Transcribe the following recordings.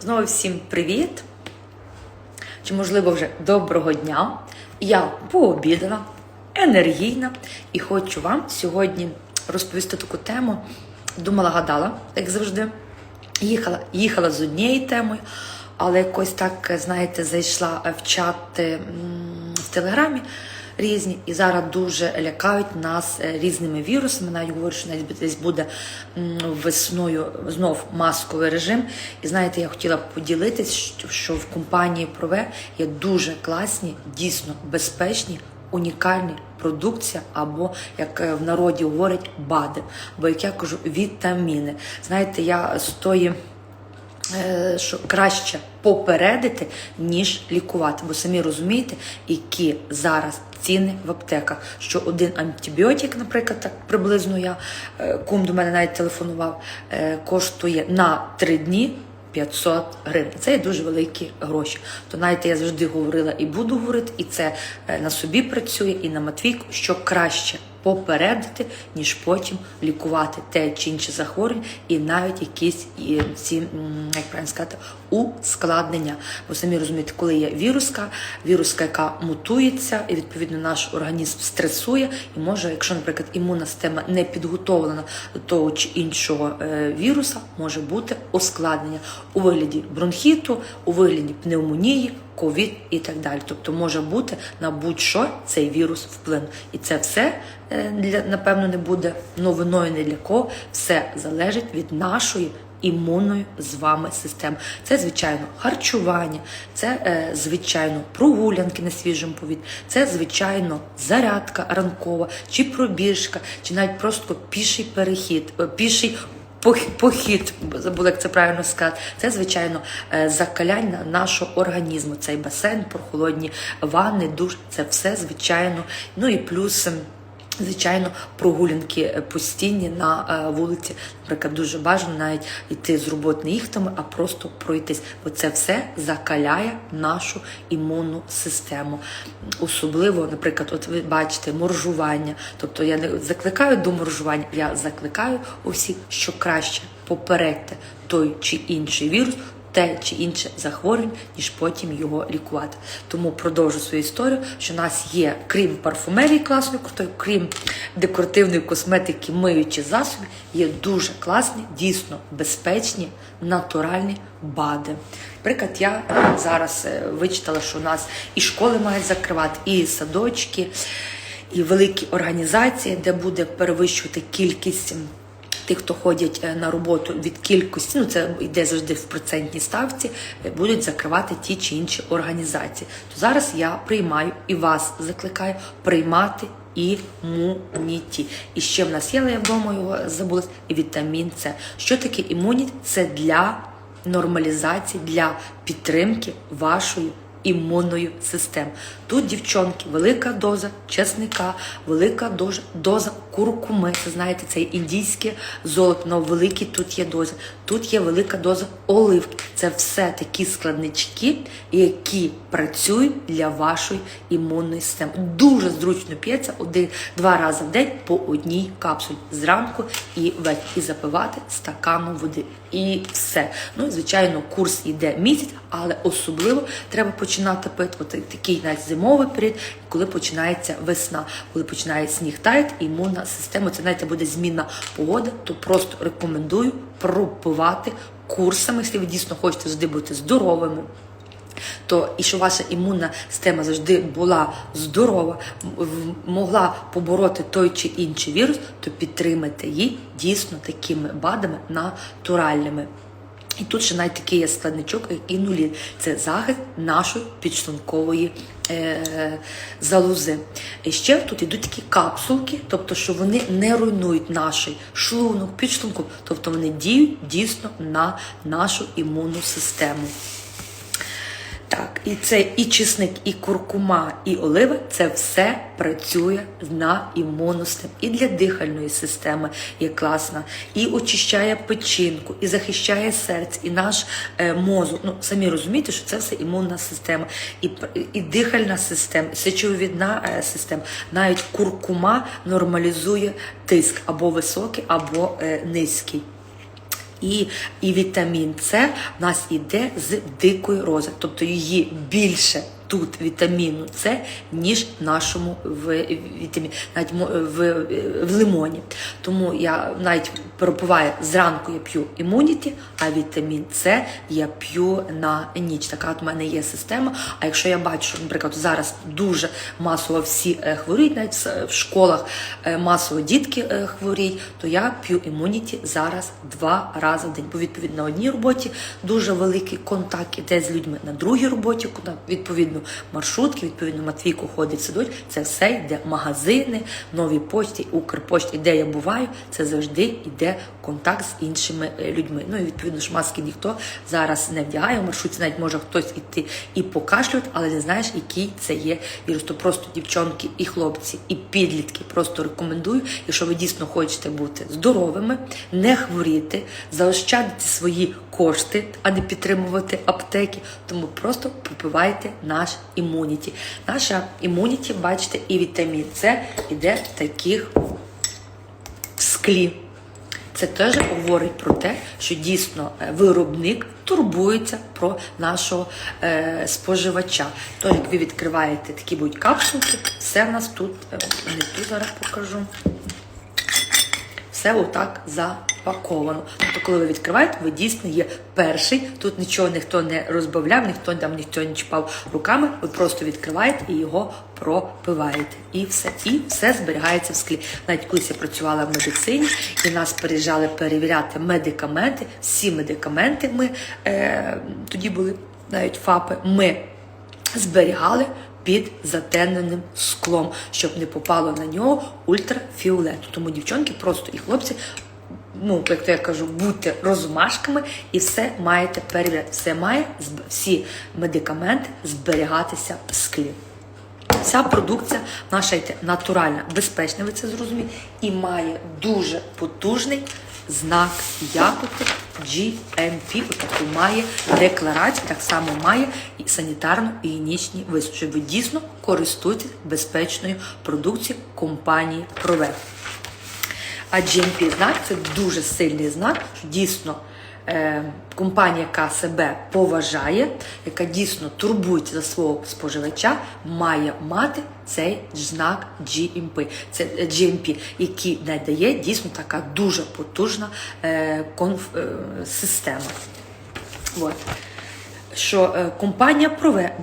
Знову всім привіт! Чи, можливо, вже доброго дня. Я пообідала, енергійна, і хочу вам сьогодні розповісти таку тему. Думала, гадала, як завжди. Їхала, їхала з однією темою, але якось так, знаєте, зайшла в чати м, в Телеграмі різні, і зараз дуже лякають нас е, різними вірусами. Навіть говорять, що навіть десь буде весною знов масковий режим. І знаєте, я хотіла б поділитись, що- в компанії Прове є дуже класні, дійсно безпечні. Унікальні продукція, або як е, в народі говорять, БАДи, або як я кажу, вітаміни. Знаєте, я з тої е, що краще попередити, ніж лікувати. Бо самі розумієте, які зараз ціни в аптеках. Що один антибіотик, наприклад, так приблизно я е, кум до мене навіть телефонував, е, коштує на 3 дні. 500 гривень. Це є дуже великі гроші. То навіть я завжди говорила і буду говорити, і це е, на собі працює, і на Матвійку, що краще попередити, ніж потім лікувати те чи інше захворювання, і навіть якісь ці, як правильно сказати, ускладнення. Бо самі розумієте, коли є віруска, віруска, яка мутується, і відповідно наш організм стресує, і може, якщо, наприклад, імунна система не підготовлена до того чи іншого е, віруса, може бути ускладнення у вигляді бронхіту, у вигляді пневмонії, ковід і так далі. Тобто може бути на будь-що цей вірус вплинув. І це все е, для напевно не буде новиною не для кого. Все залежить від нашої. Імунної з вами системи. Це, звичайно, харчування, це, е, звичайно, прогулянки на свіжому повітрі, це, звичайно, зарядка ранкова, чи пробіжка, чи навіть просто піший перехід, е, піший похід, забула, як це правильно сказати. Це, звичайно, е, закаляння нашого організму. Цей басейн, прохолодні ванни, душ, це все, звичайно. Ну і плюс. Звичайно, прогулянки е, постійні на е, вулиці. Наприклад, дуже бажано навіть йти з роботи не їхтами, а просто пройтись. Бо це все закаляє нашу імунну систему. Особливо, наприклад, от ви бачите, моржування. Тобто я не закликаю до моржування, я закликаю усіх, що краще попередьте той чи інший вірус те чи інше захворювання, ніж потім його лікувати. Тому продовжу свою історію, що в нас є, крім парфумерії класної крутої, крім декоративної косметики, миючі засоби, є дуже класні, дійсно безпечні, натуральні БАДи. Наприклад, я зараз е, вичитала, що у нас і школи мають закривати, і садочки, і великі організації, де буде перевищувати кількість. Тих, хто ходять е, на роботу від кількості, ну це йде завжди в процентній ставці, е, будуть закривати ті чи інші організації. То зараз я приймаю і вас закликаю приймати імуніті. І ще в нас є, але я вдома його забула, вітамін С. Що таке імуніт? Це для нормалізації, для підтримки вашої імунної системи. Тут, дівчонки, велика доза чесника, велика доза куркуми. Це знаєте, це індійське золото, воно великі тут є дози. Тут є велика доза оливки. Це все такі складнички, які працюють для вашої імунної системи. Дуже зручно п'ється один-два рази в день по одній капсулі зранку і ввечері. І запивати стаканом води. І все. Ну, звичайно, курс йде місяць, але особливо треба починати пити от такий навіть зимовий період, коли починається весна, коли починає сніг таяти, імунна система, це знаєте, буде змінна погода, то просто рекомендую пропивати курсами, якщо ви дійсно хочете завжди бути здоровими. То і що ваша імунна система завжди була здорова, могла побороти той чи інший вірус, то підтримайте її дійсно такими БАДами натуральними. І тут ще навіть такий є складничок, як інулін. Це захист нашої підшлункової залози. І ще тут йдуть такі капсулки, тобто, що вони не руйнують наш шлунок, підшлунок, тобто вони діють дійсно на нашу імунну систему. Так, і це і чесник, і куркума, і олива це все працює на імунну. І для дихальної системи є класна, і очищає печінку, і захищає серце, і наш е, мозок. Ну, самі розумієте, що це все імунна система, і, і дихальна система, і сечовідна е, система. Навіть куркума нормалізує тиск або високий, або е, низький. І, і вітамін С в нас іде з дикої рози, тобто її більше тут вітаміну С, ніж нашому в, вітамі, навіть в, в лимоні. Тому я навіть пропиваю зранку, я п'ю імуніті, а вітамін С я п'ю на ніч. Така от в мене є система. А якщо я бачу, що, наприклад, зараз дуже масово всі е, хворіють, навіть в- школах е, масово дітки е, хворіють, то я п'ю імуніті зараз два рази в день. Бо відповідно на одній роботі дуже великий контакт іде з людьми. На другій роботі, куди відповідно маршрутки, відповідно Матвійко ходить, сидить. Це все йде магазини, нові почті, Укрпочті, де я буваю, це завжди йде контакт з іншими е, людьми. Ну і відповідно ж маски ніхто зараз не вдягає. В маршрутці навіть може хтось іти і покашлювати, але не знаєш, який це є вірус. То просто дівчонки і хлопці, і підлітки просто рекомендую, якщо ви дійсно хочете бути здоровими, не хворіти, заощадити свої кошти, а не підтримувати аптеки. Тому просто попивайте наш імуніті. Наша імуніті, бачите, і вітамін С іде в таких в склі. Це теж говорить про те, що дійсно е, виробник турбується про нашого е, споживача. Тож, як ви відкриваєте такі будуть капсулки, все в нас тут, не тут зараз покажу. Все отак запаковано. Тобто, коли ви відкриваєте, ви дійсно є перший. Тут нічого ніхто не розбавляв, ніхто там ніхто не чіпав руками. Ви просто відкриваєте і його пропиваєте. І все. І все зберігається в склі. Навіть колись я працювала в медицині, і нас приїжджали перевіряти медикаменти. Всі медикаменти ми е, тоді були навіть ФАПи. Ми зберігали під затемненим склом, щоб не попало на нього ультрафіолету. Тому дівчонки просто і хлопці. Ну, як то я кажу, будьте розумашками і все маєте перевіряти. Все має всі медикаменти зберігатися в склі. Ця продукція наша йде натуральна, безпечна, ви це зрозумієте, і має дуже потужний знак якості GMP, таку має декларацію, так само має і санітарно-гігієнічні висновки, ви дійсно користуєтесь безпечною продукцією компанії Провет. А GMP знак це дуже сильний знак, дійсно е, компанія, яка себе поважає, яка дійсно турбується за свого споживача, має мати цей знак GMP, це GMP, який надає дійсно така дуже потужна е, конф, е, система. От. Що компанія Прове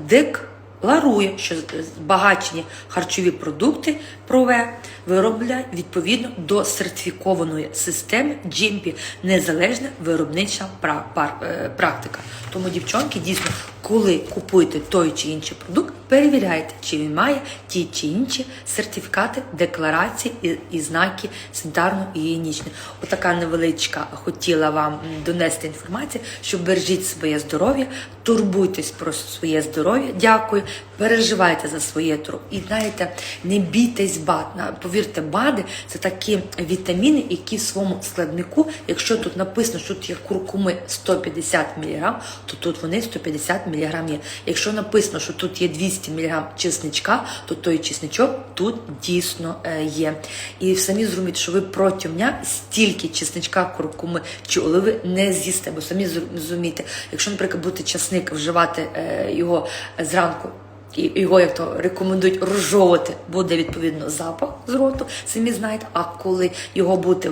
декларує, що збагачені харчові продукти Прове виробляють відповідно до сертифікованої системи GMP, незалежна виробнича е, практика. Тому, дівчонки, дійсно, коли купуєте той чи інший продукт, перевіряйте, чи він має ті чи інші сертифікати, декларації і, і знаки санітарно-гігієнічні. Отака невеличка хотіла вам донести інформацію, що бережіть своє здоров'я, турбуйтесь про своє здоров'я. Дякую, переживайте за своє здоров'я. І знаєте, не бійтесь бад. Повірте, БАДи це такі вітаміни, які в своєму складнику, якщо тут написано, що тут є куркуми 150 мг, то тут вони 150 мг є. Якщо написано, що тут є 200 мг чесничка, то той чесничок тут дійсно е, є. І самі зрозумієте, що ви протягом дня стільки чесничка, куркуми чи оливи не з'їсте, бо самі зрозумієте, якщо, наприклад, будете часник вживати е, його зранку. І його як то рекомендують розжовувати, буде відповідно запах з роту, самі знаєте. А коли його будете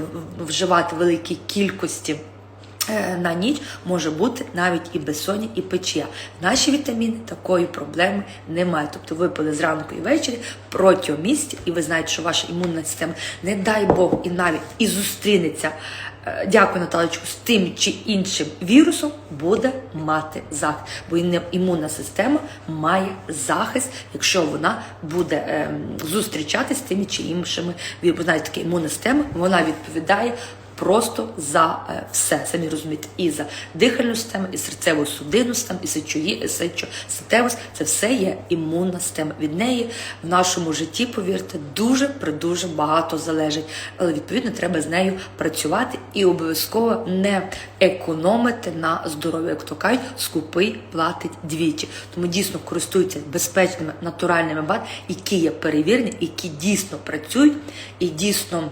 вживати в великій кількості е, на ніч, може бути навіть і безсоння, і печія. Наші вітаміни такої проблеми немає. Тобто ви пили зранку і ввечері протягом місяця, і ви знаєте, що ваша імунна система, не дай Бог, і навіть і зустрінеться. Е, Дякую, Наталечку, з тим чи іншим вірусом буде мати захист, бо імунна система має захист, якщо вона буде ем, зустрічатися з тими чи іншими вірусами. Знаєте, така імунна система вона відповідає просто за е, все. Самі розумієте, і за дихальну систему, і серцеву судинну систему, і сечові, сечо, статеву. Це все є імунна система. Від неї в нашому житті, повірте, дуже придуже багато залежить. Але відповідно треба з нею працювати і обов'язково не економити на здоров'я. Як то кажуть, скупий платить двічі. Тому дійсно користуються безпечними натуральними бад, які є перевірені, які дійсно працюють і дійсно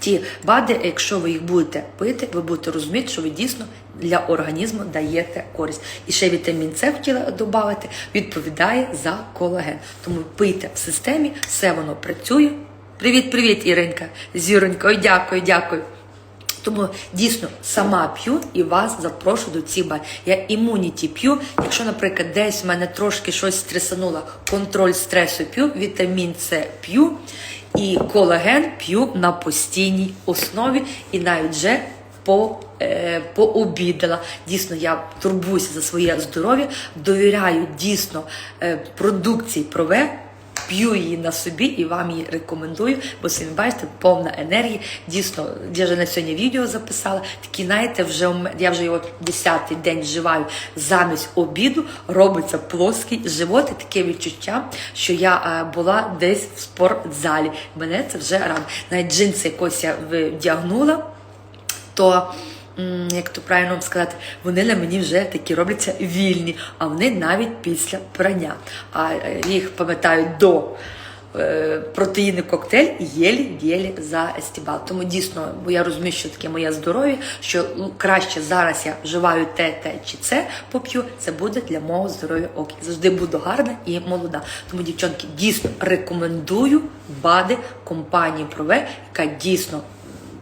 ті БАДи, якщо ви їх будете пити, ви будете розуміти, що ви дійсно для організму даєте користь. І ще вітамін С хотіла додати, відповідає за колаген. Тому пийте в системі, все воно працює. Привіт, привіт, Іринка. Зіронька, ой, дякую, дякую. Тому дійсно сама п'ю і вас запрошую до ці бай. Я імуніті п'ю. Якщо, наприклад, десь в мене трошки щось стресануло, контроль стресу п'ю, вітамін С п'ю і колаген п'ю на постійній основі і навіть вже по, е, пообідала. Дійсно, я турбуюся за своє здоров'я, довіряю дійсно е, продукції Прове. П'ю її на собі і вам її рекомендую, бо самі бачите, повна енергії. Дійсно, я вже на сьогодні відео записала. Такі, знаєте, вже я вже його 10-й день вживаю замість обіду, робиться плоский живот і таке відчуття, що я е, була десь в спортзалі. Мене це вже радує. Навіть джинси якось я вдягнула то. Як то правильно вам сказати, вони на мені вже такі робляться вільні, а вони навіть після прання. А е, їх пам'ятаю до е, протеїни коктейль єлі-єлі заестібал. Тому дійсно, бо я розумію, що таке моє здоров'я, що ну, краще зараз я вживаю те, те чи це поп'ю, це буде для мого здоров'я окей. Завжди буду гарна і молода. Тому, дівчонки, дійсно рекомендую бади компанії Прове, яка дійсно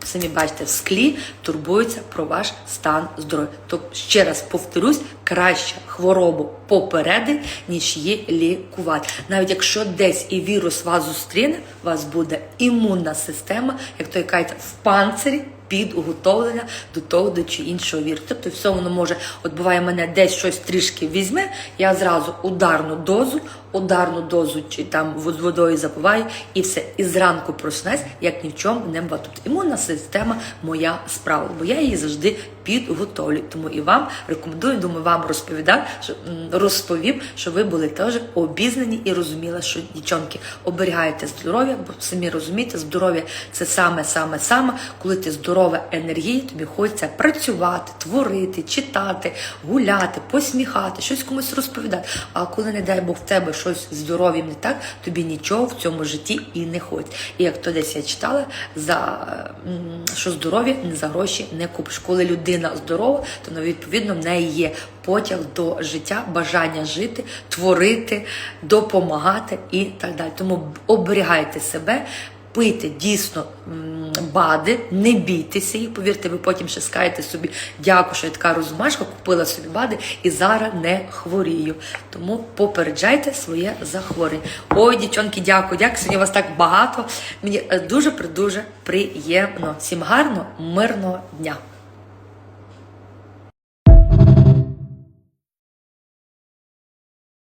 самі бачите, в склі турбується про ваш стан здоров'я. Тобто, ще раз повторюсь, краще хворобу попередити, ніж її лікувати. Навіть якщо десь і вірус вас зустріне, у вас буде імунна система, як то кажуть, в панцирі. Підготовлення до того до чи іншого вірусу. Тобто все воно може, от буває, мене десь щось трішки візьме, я зразу ударну дозу, ударну дозу чи там з водою запиваю, і все. І зранку проснусь, як ні в чому не буває. Тобто імунна система моя справа, бо я її завжди підготовлю. Тому і вам рекомендую, думаю, вам розповідав, що розповів, що ви були теж обізнані і розуміли, що дівчонки оберігайте здоров'я, бо самі розумієте, здоров'я це саме, саме, саме, коли ти здорова енергія, тобі хочеться працювати, творити, читати, гуляти, посміхати, щось комусь розповідати. А коли, не дай Бог, в тебе щось здоров'ям не так, тобі нічого в цьому житті і не хочеться. І як то десь я читала, за що здоров'я за гроші не купиш. Коли людина здорова, то відповідно в неї є потяг до життя, бажання жити, творити, допомагати і так далі. Тому оберігайте себе. Пийте дійсно бади, не бійтеся їх. Повірте, ви потім ще скажете собі, дякую, що я така розумашка, купила собі бади і зараз не хворію. Тому попереджайте своє захворювання. Ой, дівчонки, дякую, дякую. Сьогодні вас так багато. Мені дуже дуже приємно. Всім гарного, мирного дня.